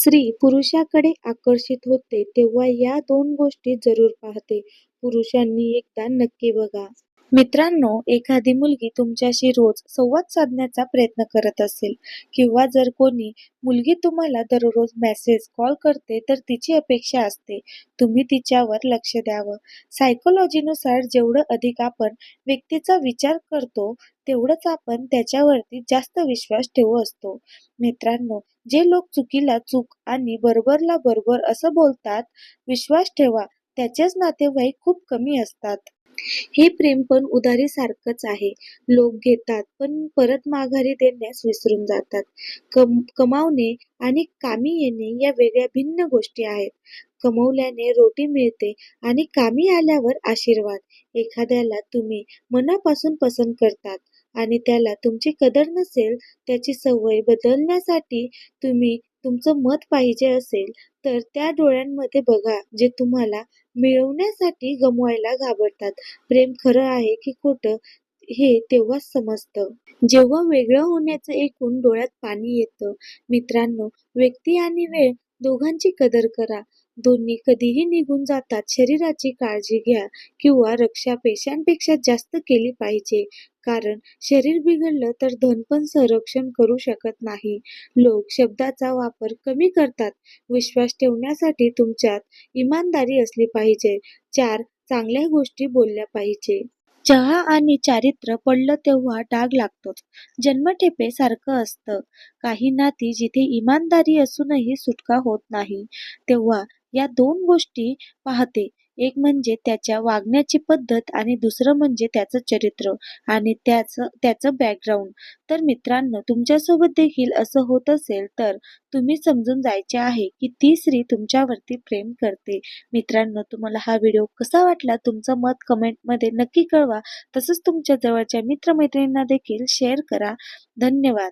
स्त्री पुरुषाकडे आकर्षित होते तेव्हा या दोन गोष्टी जरूर पाहते. पुरुषांनी एकदा नक्की बघा. मित्रांनो, एखादी मुलगी तुमच्याशी रोज संवाद साधण्याचा प्रयत्न करत असेल किंवा जर कोणी मुलगी तुम्हाला दररोज मेसेज, कॉल करते तर तिची अपेक्षा असते तुम्ही तिच्यावर लक्ष द्यावं. सायकोलॉजीनुसार जेवढं अधिक आपण व्यक्तीचा विचार करतो तेवढंच आपण त्याच्यावरती जास्त विश्वास ठेवू असतो. मित्रांनो, जे लोक चुकीला चूक आणि बरोबरला बरोबर असं बोलतात, विश्वास ठेवा त्याचेच नातेवाईक खूप कमी असतात. हे प्रेम पण उधारीसारखंच आहे. लोक घेतात पण परत माघारी देण्यास विसरून जातात. कम कमावणे आणि कामी येणे या वेगळ्या भिन्न गोष्टी आहेत. कमवल्याने रोटी मिळते आणि कामी आल्यावर आशीर्वाद. एखाद्याला तुम्ही मनापासून पसंत करतात आणि त्याला तुमची कदर नसेल, त्याची सवय बदलण्यासाठी तुम्ही तुमचं मत पाहिजे असेल, तर त्या डोळ्यांमध्ये बघा जे तुम्हाला मिळवण्यासाठी गमवायला घाबरतात. प्रेम खरं आहे की खोटं हे तेव्हाच समजतं. जेव्हा वेगळं होण्याचं एकूण डोळ्यात पाणी येतं. मित्रांनो, व्यक्ती आणि वेळ दोघांची कदर करा. दोन्ही कधीही निघून जातात. शरीराची काळजी घ्या किंवा रक्षा पेशांपेक्षा जास्त केली पाहिजे. कारण शरीर बिघडलं तर धन पण संरक्षण करू शकत नाही. लोक शब्दाचा वापर कमी करतात. विश्वास ठेवण्यासाठी तुमच्यात इमानदारी असली पाहिजे. चार चांगल्या गोष्टी बोलल्या पाहिजे. चहा आणि चारित्र्य पडलं तेव्हा डाग लागतोच. जन्मठेपे सारखं असतं. काही नाती जिथे इमानदारी असूनही सुटका होत नाही. तेव्हा या दोन गोष्टी पाहते. एक म्हणजे त्याच्या वागण्याची पद्धत आणि दुसरं म्हणजे त्याचं चरित्र आणि त्याचं त्याचं बॅकग्राऊंड. तर मित्रांनो, तुमच्यासोबत देखील असं होत असेल तर तुम्ही समजून जायचे आहे की ती स्त्री तुमच्यावरती प्रेम करते. मित्रांनो, तुम्हाला हा व्हिडिओ कसा वाटला? तुमचं मत कमेंटमध्ये नक्की कळवा. तसंच तुमच्या जवळच्या मित्रमैत्रिणींना देखील शेअर करा. धन्यवाद.